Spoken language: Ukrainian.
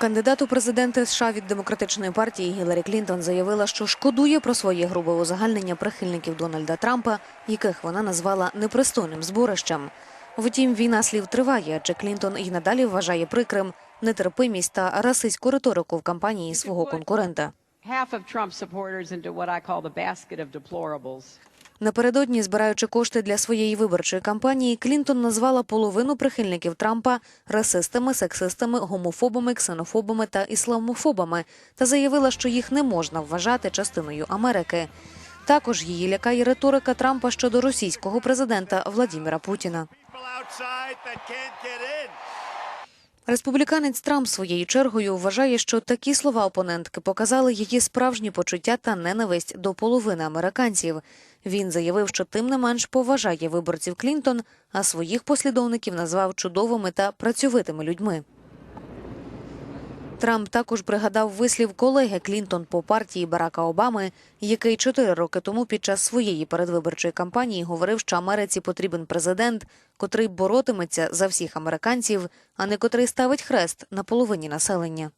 Кандидат у президенти США від демократичної партії Гіларі Клінтон заявила, що шкодує про своє грубе узагальнення прихильників Дональда Трампа, яких вона назвала непристойним зборищем. Втім, війна слів триває, адже Клінтон і надалі вважає прикрим нетерпимість та расистську риторику в кампанії свого конкурента. Напередодні, збираючи кошти для своєї виборчої кампанії, Клінтон назвала половину прихильників Трампа расистами, сексистами, гомофобами, ксенофобами та ісламофобами та заявила, що їх не можна вважати частиною Америки. Також її лякає риторика Трампа щодо російського президента Владіміра Путіна. Республіканець Трамп своєю чергою вважає, що такі слова опонентки показали її справжні почуття та ненависть до половини американців. Він заявив, що тим не менш поважає виборців Клінтон, а своїх послідовників назвав чудовими та працьовитими людьми. Трамп також пригадав вислів колеги Клінтон по партії Барака Обами, який чотири роки тому під час своєї передвиборчої кампанії говорив, що Америці потрібен президент, котрий боротиметься за всіх американців, а не котрий ставить хрест на половині населення.